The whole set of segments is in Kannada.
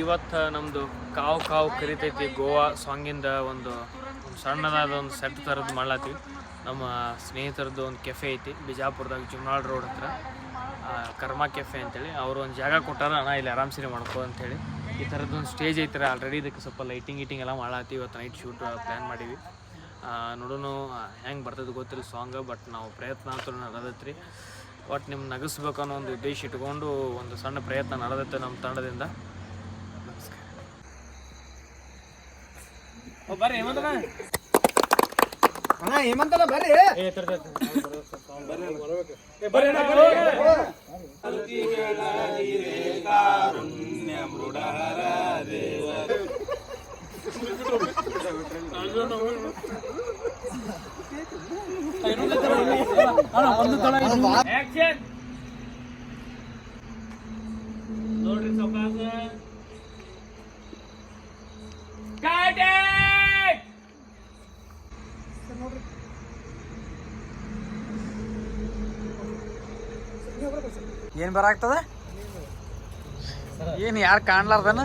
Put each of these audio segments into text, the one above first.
ಇವತ್ತು ನಮ್ಮದು ಕಾವು ಕಾವು ಕರಿತೈತಿ ಗೋವಾ ಸಾಂಗಿಂದ ಒಂದು ಸಣ್ಣದಾದ ಒಂದು ಸೆಟ್ ಥರದ್ದು ಮಾಡ್ಲಾತೀವಿ ನಮ್ಮ ಸ್ನೇಹಿತರದ್ದು ಒಂದು ಕೆಫೆ ಐತಿ, ಬಿಜಾಪುರದಾಗ ಜುಮ್ನಾಳ್ ರೋಡ್ ಹತ್ರ. ಕರ್ಮ ಕೆಫೆ ಅಂತೇಳಿ. ಅವರು ಒಂದು ಜಾಗ ಕೊಟ್ಟಾರ, ಅಣ್ಣ, ಇಲ್ಲಿ ಆರಾಮ್ಸೆ ಮಾಡ್ಕೋ ಅಂತೇಳಿ. ಈ ಥರದ್ದು ಒಂದು ಸ್ಟೇಜ್ ಐತ್ರಿ ಆಲ್ರೆಡಿ ಇದಕ್ಕೆ ಸ್ವಲ್ಪ ಲೈಟಿಂಗ್ ಗೀಟಿಂಗ್ ಎಲ್ಲ ಮಾಡತ್ತೀವಿ ಇವತ್ತು ನೈಟ್ ಶೂಟ್ ಪ್ಲ್ಯಾನ್ ಮಾಡೀವಿ ನೋಡೋನು ಹೆಂಗೆ ಬರ್ತದೆ ಗೊತ್ತಿಲ್ಲ ಸಾಂಗ್ ಬಟ್ ನಾವು ಪ್ರಯತ್ನ ಅಂತೂ ನಡೆದೈತ್ರಿ. ಬಟ್ ನಿಮ್ಮ ನಗಿಸ್ಬೇಕು ಅನ್ನೋ ಒಂದು ಉದ್ದೇಶ ಇಟ್ಕೊಂಡು ಒಂದು ಸಣ್ಣ ಪ್ರಯತ್ನ ನಡೆದೈತೆ ನಮ್ಮ ತಂಡದಿಂದ. ನಮಸ್ಕಾರ. ಬರ್ರಿ ಅಣ್ಣ ಬರ್ರಿ! ನೋಡ್ರಿ ಬರ! ಏನ್ ಬರಾಗ್ತದ ಏನ್ ಯಾರು ಕಾಣ್ಲಾರ್ದನ?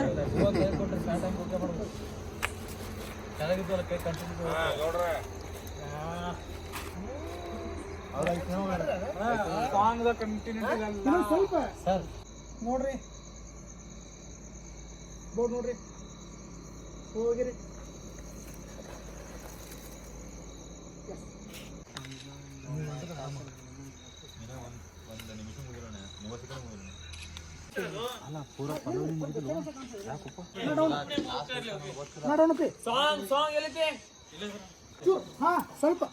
ನೋಡ್ರಿ ಬೋರ್ಡ್ ನೋಡ್ರಿ ಹೋಗಿರಿ ಮಾಡೋಣಪ್ಪಿ Song, song ಎಲ್ಲಿದೆ? ಹಾ ಸ್ವಲ್ಪ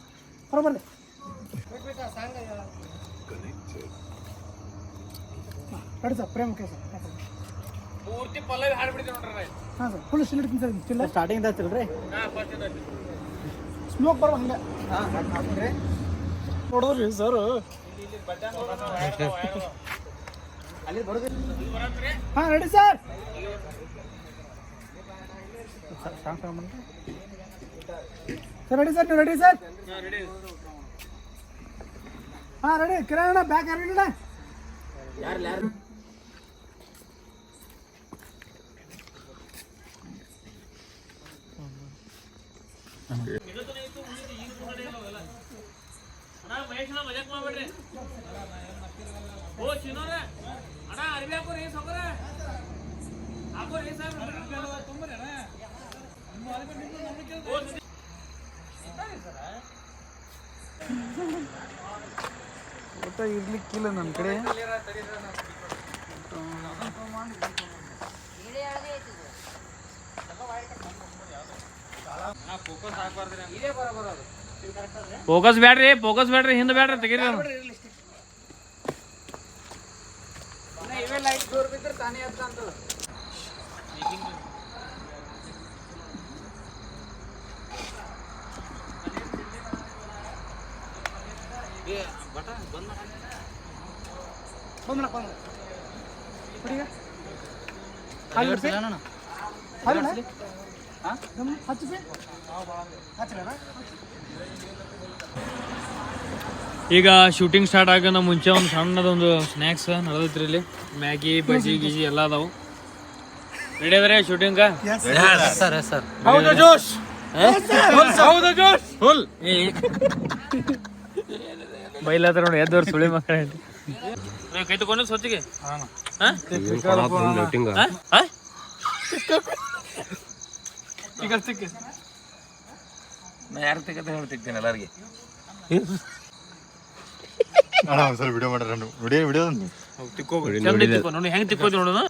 ಹೊರಬರ್ರಿ ready sir Prem okay sir ಪೂರ್ತಿ ಪಲ್ಲವಿ ನೋಡ್ರಿ ಹಾಂ ಸರ್ ಫುಲ್ ಸ್ಟಿಲ್ ಇಡ್ತೀನಿ ಸರ್ ಸ್ಟಿಲ್ ಸ್ಟಾರ್ಟಿಂಗ್ ಹಚ್ಚಿಲ್ರಿ ಸ್ಮೋಕ್ ಬರುವ ಹಂಗೆ. ನೋಡಿದ್ರಿ ಸರ್. ಹಾಂ ready sir. Sir ready sir ನೀವು ರೆಡಿ ಸರ್ ಹಾಂ ರೆಡಿ ಕಿರಣ ಬ್ಯಾಕ್ ರೆಡಿ ಅಣ್ಣ ಮಹೇಶ್ ಮಜಾಕ್ ಮಾಡ್ಬೇಡ್ರಿ ಊಟ ಇರ್ಲಿಕ್ಕಿಲ್ಲ ನನ್ನ ಕಡೆ. ಫೋಕಸ್ ಬ್ಯಾಡ್ರಿ ಫೋಕಸ್ ಬ್ಯಾಡ್ರಿ ಹಿಂದೆ ಬ್ಯಾಡ್ರಿ ತೆಗೀರಿ ಇವೆ ಲೈಟ್ ದೂರ ಬಿದ್ರೆ ತಾನೇ ಅಂತ. ಹುಡುಗ ಹಾಲು ಹಾಲು ಈಗ ಶೂಟಿಂಗ್ ಸ್ಟಾರ್ಟ್ ಆಗೋಣ ಮುಂಚೆ ಒಂದು ಸಣ್ಣದೊಂದು ಸ್ನ್ಯಾಕ್ಸ್ ನಡೆದೈತ್ರಿ ಇಲ್ಲಿ. ಮ್ಯಾಗಿ ಬಜಿ ಗಿಜಿ ಎಲ್ಲ ಅದಾವು. ರೆಡಿ ಅದ್ರಿ ಶೂಟಿಂಗ್ ಸರ್ ಸರ್ ಹೌದಾ ಜೋಶ್ ಹೌದು ಜೋಶ್ ಫುಲ್ ಬೈಲಾತ್ರ ನೋಡಿ ಎದ್ದವ್ರು ಸುಳಿ ಮಕ್ಕಳ ಕೈ ತಗೊಂಡು ಸ್ವಚ್ಛಗೆ ನಾ ಯಾರು ತೆಗತ ಹೇಳ್ತಿದ್ದೇನೆ ಎಲ್ಲರಿಗೆ. ಒಂದ್ಸಲ ವಿಡಿಯೋ ಮಾಡ್ರ ವಿಡಿಯೋ ವಿಡಿಯೋ ನೋಡಿ ಹೆಂಗ್ ತಿಕ್ಕೋತಿ ನೋಡೋಣ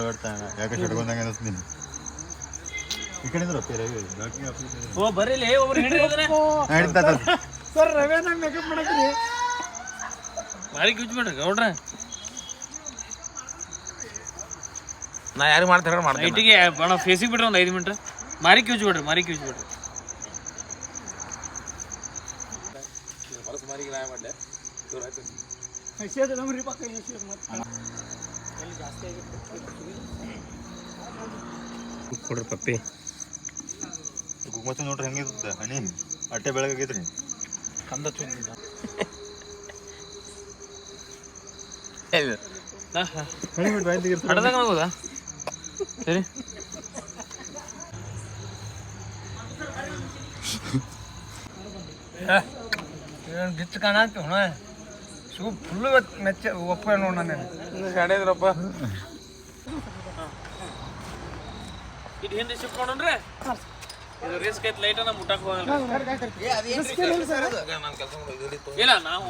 ಬರ್ತಾ ಯಾಕೆ ಹಿಡ್ಕೊಂಡಂಗೆ ಅನಿಸ್ತೀನಿ ಈ ಕಡೆ ರೊಪ್ಪಿ ರವಿ ಬ್ಯಾಕಿಂಗ್ ಆಫೀಸ್ ಓ ಬರೀಲಿ ಒಬ್ರು ಹಿಡಿ ಹಿಡಿತಾ ಸರ್ ರವೇನ ಮೇಕಪ್ ಮಾಡಕ್ರಿ. ಮಾಡ್ರಿ ಗೌಡ್ರ. ನಾ ಯಾರು ಮಾಡ್ತಾರ ಮಾಡ್ತೀನಿ. ನೈಟಿಗೆ ಬಣ ಫೇಸಿಗೆ ಬಿಡ್ರಿ ಒಂದು ಐದು ಮಿನಿಟ್ ಮಾರಿ ಕ್ಯೂಜ್ ಬಿಡ್ರಿ ಮಾರಿ ಕ್ಯೂಜ್ ಬಿಡ್ರಿ. ಹಸಿಯದ ನಮ್ರಿ ಪಕ್ಕ ಹಸಿಯದ ಮತ್ತೆ ಕೊಡ್ರಿ ಪಪ್ಪಿ. ಗುಮ್ಮತ್ತ ನೋಡ್ರಿ ಹೆಂಗಿರುತ್ತೆ ಹಣಿ ಅಟ್ಟೆ ಬೆಳಗಾಗೈತ್ರಿ ಕಂದ ಚುಂದಿದ ಹಡದಾಗ ಹೋಗುದಾ ಸರಿ. ಗಿಚ್ಚ ಕಾಣಾತಿ ಹುಣ? ಸೂ ಫುಲ್ಲು ಮೆಚ್ಚ ಒಪ್ಪ ನೋಡ ನಾನು ಇದು ಹಿಂದೆ ಶಿಫ್ಟ್ ಮಾಡೋಣ್ರೆ ರಿಸ್ಕ್ ಐತಿ ಲೈಟ್ ನಮ್ಮ ಮುಟ್ಟಕ್ ಹೋಗಲ್ಲ ಇಲ್ಲ ನಾವು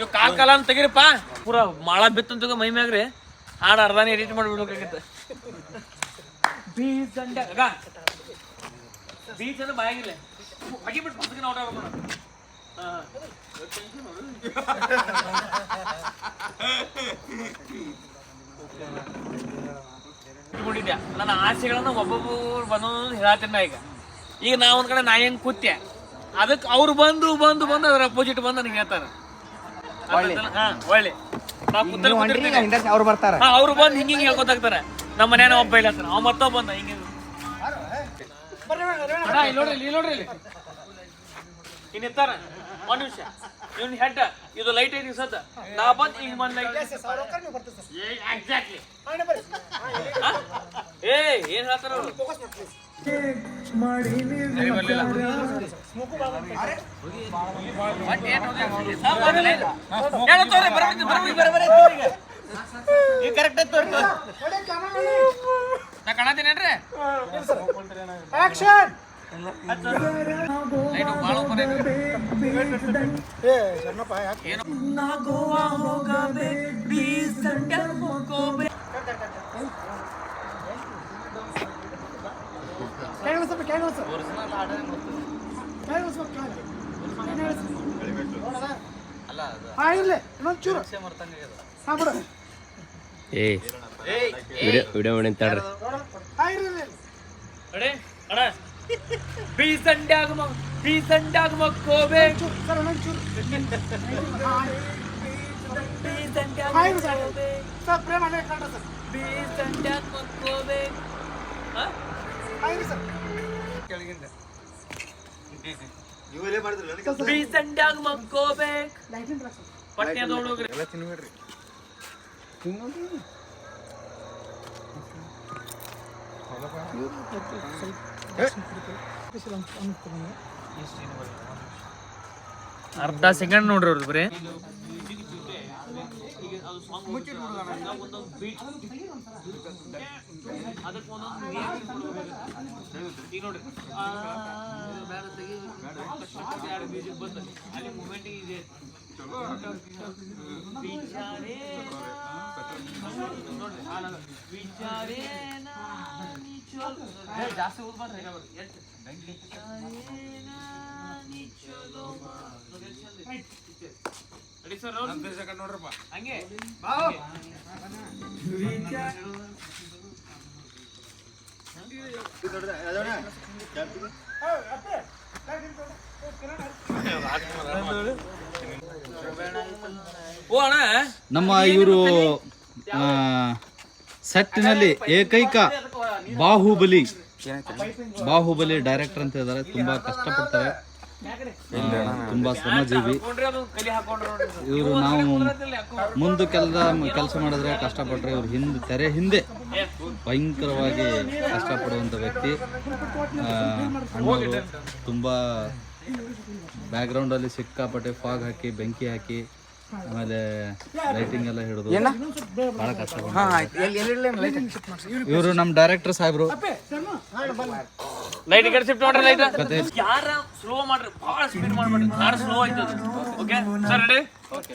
ಇವ್ ಕಾಲ್ ಕಾಲ ಅಂತ ತೆಗಿರಿಪ್ಪ. ಪೂರ ಮಾಳ ಬಿತ್ತಂತ ಮೈ ಮ್ಯಾಗ್ರಿ. ಹಾಡು ಅರ್ಧಾನೇ ಎಡಿಟ್ ಮಾಡ್ಬಿಡ್ಬೇಕಾಗತ್ತೆ ಬೀಚ್ ಅಂಡ ಬೀಚ್ ಅಂದ್ರೆ ಬಾಯಾಗಿಲ್ಲ. ಅಗಿ ಬಿಟ್ಟು ಪುಸ್ತಕ ಔಟ್ ಆಗ್ಬೇಕು ಇಟ್ಕೊಂಡಿದ್ದೆ ನನ್ನ ಆಸೆಗಳನ್ನು ಒಬ್ಬೊಬ್ಬರು ಬಂದೊಂದು ಹೇಳತ್ತೀನಿ ನಾ ಈಗ. ಈಗ ನಾ ಒಂದು ಕಡೆ ನಾ ಹೆಂಗೆ ಕೂತ್ಯ? ಅದಕ್ಕೆ ಅವ್ರು ಬಂದು ಬಂದು ಬಂದು ಅದ್ರ ಅಪೋಸಿಟ್ ಬಂದು ನನಗೆ ಹೇಳ್ತಾರೆ. ಹಾ ಒಳ್ಳೆ. ನಾ ಕೂತಲ್ಲಿ ಕೂತಿರ್ತೀನಿ. ಅವ್ರು ಬರ್ತಾರೆ. ಹಾ ಅವ್ರು ಬಂದು ಹಿಂಗ ಹಿಂಗೆ ಹೇಳ್ಕೊತಾಗ್ತಾರೆ ನಮ್ಮ ಮನೇನ ಒಬ್ಬ ಹೇಳ್ತಾನೆ. ಅವ ಮತ್ತೊಬ್ಬ ಬಂದ ಹಿಂಗೆ ಇಲ್ಲಿ ನೋಡ್ರಿ ಇಲ್ಲಿ ನೋಡ್ರಿ ಇಲ್ಲಿ. ಇನ್ ಇರ್ತಾರ. ಒಂದ್ ನಿಮಿಷ. ಇವ್ನ ಹೆಡ್ ಇದು ಲೈಟ್ ಐತಿ ಸದ್ದ ನಾ ಬಂದ್ ಹಿಂಗ್ ಬಂದ್ ಲೈಟ್ ಎಕ್ಸಾಕ್ಟ್ಲಿ ಏ ಏನ್ ಹೇಳ್ತಾರ ಅವ್ರು? ಹಾ, ಬರ್ಲಿ. ಹೇಳು ತೋರಿ, ಬರ್ಬೇಕು, ಬರ್ಬೇಕು, ಬರ್ಬೇಕು, ಬರ್ಬೇಕು ಈಗ. ಈಗ ಭಾಳ ಓಪನ್ ಐತಿ ಏನು ನಾ ಗೋವಾ ಹೋಗಬೇಕು ಬೀಚ್ ದಂಡ್ಯಾಗ ಹೋಗೋಬೇಕು ಏ ವಿಡಿಯೋ ವಿಡಿಯೋ ಮಾಡಿ ತಡ್ರಿ ಅಡೆ ಅಣ್ಣ. ಮ ಸರ್ ಹಾ? ಮಕ್ಕೋಬೇಕು ಪಟ್ನೆ ನೋಡೋಗ್ರಿ ಅರ್ಧ ಸೆಕೆಂಡ್ ನೋಡ್ರಿ ಅವ್ರದ್ದು ಬರೀ ಈಗ ನೋಡಿ ಆ, ಬ್ಯಾಡ ತೆಗಿ. ಯಾರು music ಬಂತು. ಅಲ್ಲಿ ಗೆ ಇದೆ. ವಿಚಾರೇ ನೋಡ್ರಿ. ವಿಚಾರೇ ಜಾಸ್ತಿ ಓದ್ಬಾರ್ದು ಈಗ ಬರ್ರಿ. ಎಷ್ಟು? ಚಲೋ ನೋಡ್ರಪ್ಪ. ಹಂಗೆ. ಓ ಅಣ್ಣ. ನಮ್ಮ ಇವರು ಸೆಟ್ನಲ್ಲಿ ಏಕೈಕ ಬಾಹುಬಲಿ. ಬಾಹುಬಲಿ ಡೈರೆಕ್ಟರ್ ಅಂತ ಇದ್ದಾರೆ ತುಂಬಾ ಕಷ್ಟಪಡ್ತಾರೆ. ತುಂಬಾ ಶ್ರಮಜೀವಿ. ಇವರು ನಾವು ಮುಂದೆ ಕೆಲಸ ಕೆಲಸ ಮಾಡಿದ್ರೆ ಕಷ್ಟಪಟ್ಟರೆ ಇವರು ಹಿಂದೆ ತೆರೆ ಹಿಂದೆ. ಭಯಂಕರವಾಗಿ ಕಷ್ಟಪಡುವಂಥ ವ್ಯಕ್ತಿ. ತುಂಬ ಬ್ಯಾಕ್ಗ್ರೌಂಡಲ್ಲಿ ಸಿಕ್ಕಾಪಟ್ಟೆ ಫಾಗ್ ಹಾಕಿ ಬೆಂಕಿ ಹಾಕಿ ಆಮೇಲೆ ಲೈಟಿಂಗ್ ಎಲ್ಲ ಹಿಡಿದು ಭಾಳ ಕಷ್ಟ ಇವರು ನಮ್ಮ ಡೈರೆಕ್ಟರ್ ಸಾಹೇಬ್ರು. ಲೈಟ್ ಕಡೆ ಶಿಫ್ಟ್ ಮಾಡ್ರಿ ಲೈಟ್ ಯಾರ ಸ್ಲೋ ಮಾಡ್ರಿ ಬಹಳ ಸ್ಪೀಡ್ ಮಾಡ್ಬೇಡ್ರಿ. ಸ್ಲೋ ಆಯ್ತದ okay sir ready okay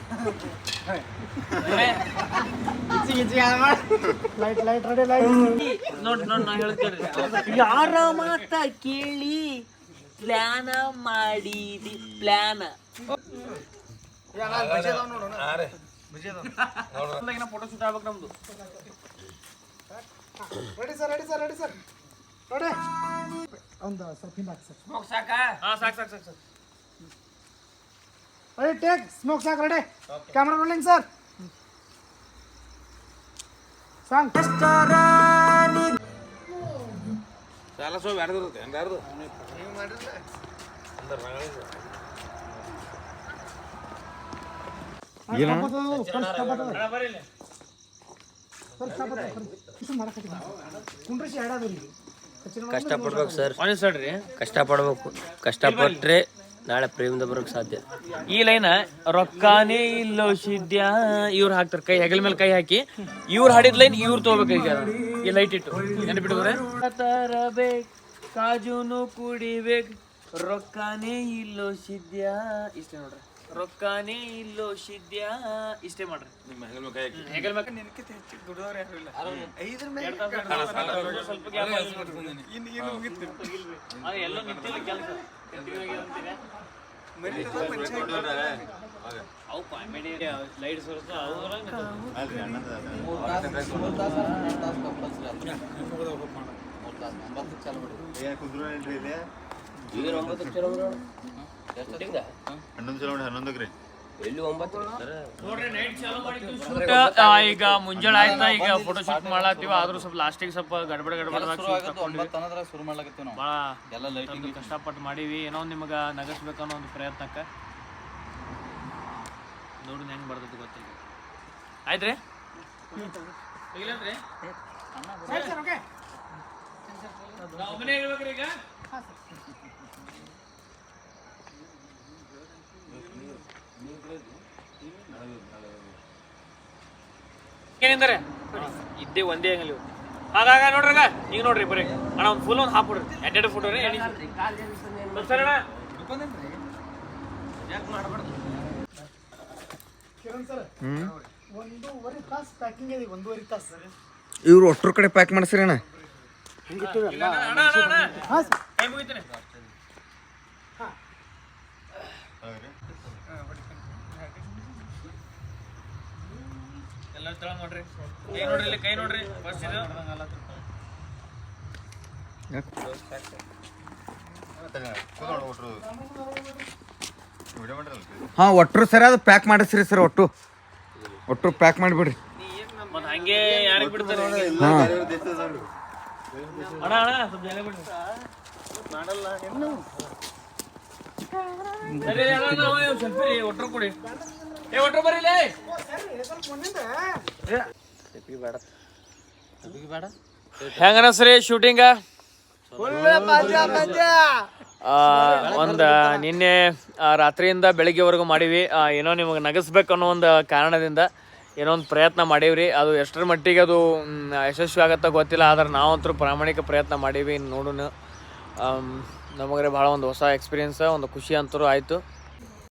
fog ಸುಮ್ಮನೆ ರೆಡಿ ಅವ್ರದಲ್ರಿ ನೋಡ್ ನೋಡ್ ನಾ ಹೇಳ್ತೇನೆ ಯಾರ ಮಾತ ಕೇಳಿ ಪ್ಲಾನ ಮಾಡಿದಿ ಪ್ಲಾನ ಫೋಟೋ ಶೂಟ್ ಆಗ್ಬೇಕು ನಮ್ದು. Ready sir ready sir ready sir ನೋಡಿ ಒಂದು ಸ್ವಲ್ಪ ಹಿಂದೆ ಹಾಕಿ ಸರ್ ಸಾಕಾ ಹಾ ಸಾಕು ಸಾಕು ಸಾಕು ಸಾಕು. ರೆಡಿ ಟೇಕ್ ಸ್ಮೋಕ್ ಸಾಕು ready camera rolling sir song ಸಾಲ ಸೋ ಬ್ಯಾಡ್ದಿರುತ್ತೆ ಹೆಂಗಾರ್ದು ಕುಂಡ್ರಿಸಿ ಎರಡಾದ್ರಿ ಕಷ್ಟಪಡ್ಬೇಕು ಸರ್ ಕಷ್ಟಪಡ್ಬೇಕು ಕಷ್ಟಪಟ್ರೆ ನಾಳೆ ಪ್ರೇಮದ ಬರೋಕ್ ಸಾಧ್ಯ ಈ ಲೈನ್ ರೊಕ್ಕಾನೇ ಇಲ್ಲೋ ಸಿದ್ಯ. ಇವ್ರು ಹಾಕ್ತಾರೆ ಕೈ ಹೆಗಲ ಮೇಲೆ ಕೈ ಹಾಕಿ. ಇವ್ರು ಹಾಡಿದ ಲೈನ್ ಇವ್ರು ತಗೋಬೇಕು ಈಗ. ಈ ಲೈಟ್ ಇಟ್ಟು. ನೆನಪಿಟ್ಟಿದ್ರೆ ತರಬೇಕು ಕಾಜುನು ಕುಡಿಬೇಕು. ರೊಕ್ಕಾನೇ ಇಲ್ಲೋ ಸಿದ್ಯಾ. ಇಷ್ಟೇ ನೋಡ್ರಿ. ರೊಕ್ಕಾನೇ ಇಲ್ಲೋ ಶಿದ್ಯಾ. ಇಷ್ಟೇ ಮಾಡ್ರಿ. ನಿಮ್ಮ ಹೆಗಲ ಮಗ ಹೆಗಲ್ ಮಗ ಮೇಲೆ ನಿನಕಿಂತ ಹೆಚ್ಚು. ದುಡಿದವ್ರು ಯಾರು ಇಲ್ಲ. ಸ್ವಲ್ಪ ಇನ್ನ ಏನು ಅದು ಎಲ್ಲೋ ನಿಂತಿಲ್ಲ ಕೆಲಸ. ಅವು ಕಾಮಿಡಿ ಲೈಟ್ ಸೋರ್ಸ್ ಅವ್ರಂಗ ಅಲ್ರಿ ಅಣ್ಣಂದು ಅದು. ಚಾಲು ಮಾಡಿ ಹನ್ನೊಂದಕ್ಕೆ ಈಗ ಮುಂಜಾನೆ ಆಯ್ತಾ ಈಗ ಫೋಟೋ ಶೂಟ್ ಮಾಡ್ಲಾತೀವಿ ಆದ್ರೂ ಸ್ವಲ್ಪ ಲಾಸ್ಟಿಗೆ ಸ್ವಲ್ಪ ಗಡ್ಬಡ ಗಡ್ಬಡ ಒಂಬತ್ತು ಅನ್ನೋದ್ರಾಗ ಶುರು ಮಾಡ್ಲಕತ್ತೀವಿ ನಾವು. ಭಾಳ ಎಲ್ಲ ಲೈಟಿಂಗ್ ಕಷ್ಟಪಟ್ಟು ಮಾಡೀವಿ. ಏನೋ ನಿಮ್ಗೆ ನಗಸ್ಬೇಕನ್ನೋ ಒಂದು ಪ್ರಯತ್ನಕ್ಕೆ. ನೋಡಿ ಹೆಂಗ್ ಬರ್ತೈತಿ ಗೊತ್ತಿಲ್ಲ. ಆಯ್ತ್ರಿ? ಇಲ್ಲಂದ್ರಿ ಒಬ್ಬನೇ ಈಗ? ಏನಿಂದರೆ? ಇದ್ದೇ ಒಂದೇ ಅಂಗಲಿ ಹಾಗಾಗ ನೋಡ್ರಗ ಈಗ ನೋಡ್ರಿ ಬರೀ. ಅಣ್ಣ ಒಂದು ಫುಲ್ ಒಂದು ಹಾಕ್ಬಿಡ್ರಿ. ಎಡ್ಡೆಡ್ ಫೋಟೋ ರೀ ಸರಿ ಅಣ್ಣ ಇವ್ರು ಒಟ್ಟರ ಕಡೆ ಪ್ಯಾಕ್ ಮಾಡಿಸ್ರಿ ಅಣ್ಣ ಅಣ್ಣ ಅಣ್ಣ ಅಣ್ಣ ಹಾಂ ಸರ್ ಕೈ ಮುಗಿತೀನಿ ಹೌದ್ರಿ ಎಲ್ಲ ತಳ ನೋಡ್ರಿ. ಕೈ ನೋಡ್ರಿ ಇಲ್ಲಿ ಕೈ ನೋಡ್ರಿ. ಬಸ್ ಇದು. ಹಾ ಒಟ್ರು ಸರ್ ಅದು ಪ್ಯಾಕ್ ಮಾಡಿಸ್ರಿ ಸರ್ ಒಟ್ಟು. ಒಟ್ಟು ಪ್ಯಾಕ್ ಮಾಡಿಬಿಡ್ರಿ. ಮತ್ತೆ ಹಂಗೆ ಯಾರಿಗೆ ಬಿಡ್ತಾರೆ? ಹಾಂ. ಅಣ್ಣ ಅಣ್ಣ ಸ್ವಲ್ಪ ಜನ ಬಿಡ್ರಿ. ಸರಿ ಅಣ್ಣ ನಾವು ಸ್ವಲ್ಪ ಒಟ್ರು ಕೊಡಿ. ಏ ಒಟ್ರು ಬರೀಲೇ ಹೆಂಗ ಅನಸ್ರಿ ಶೂಟಿಂಗ ಒಂದು ನಿನ್ನೆ ರಾತ್ರಿಯಿಂದ ಬೆಳಿಗ್ಗೆವರೆಗೂ ಮಾಡೀವಿ. ಏನೋ ನಿಮಗೆ ನಗಸ್ಬೇಕು ಅನ್ನೋ ಒಂದು ಕಾರಣದಿಂದ ಏನೋ ಒಂದು ಪ್ರಯತ್ನ ಮಾಡೀವ್ರಿ. ಅದು ಎಷ್ಟರ ಮಟ್ಟಿಗೆ ಅದು ಯಶಸ್ವಿ ಆಗತ್ತ ಗೊತ್ತಿಲ್ಲ. ಆದ್ರೆ ನಾವಂತೂ ಪ್ರಾಮಾಣಿಕ ಪ್ರಯತ್ನ ಮಾಡೀವಿ ನೋಡೋಣ ನಮಗ್ರೆ ಭಾಳ ಒಂದು ಹೊಸ ಎಕ್ಸ್ಪೀರಿಯನ್ಸ್ ಒಂದು ಖುಷಿ ಅಂತರೂ ಆಯಿತು.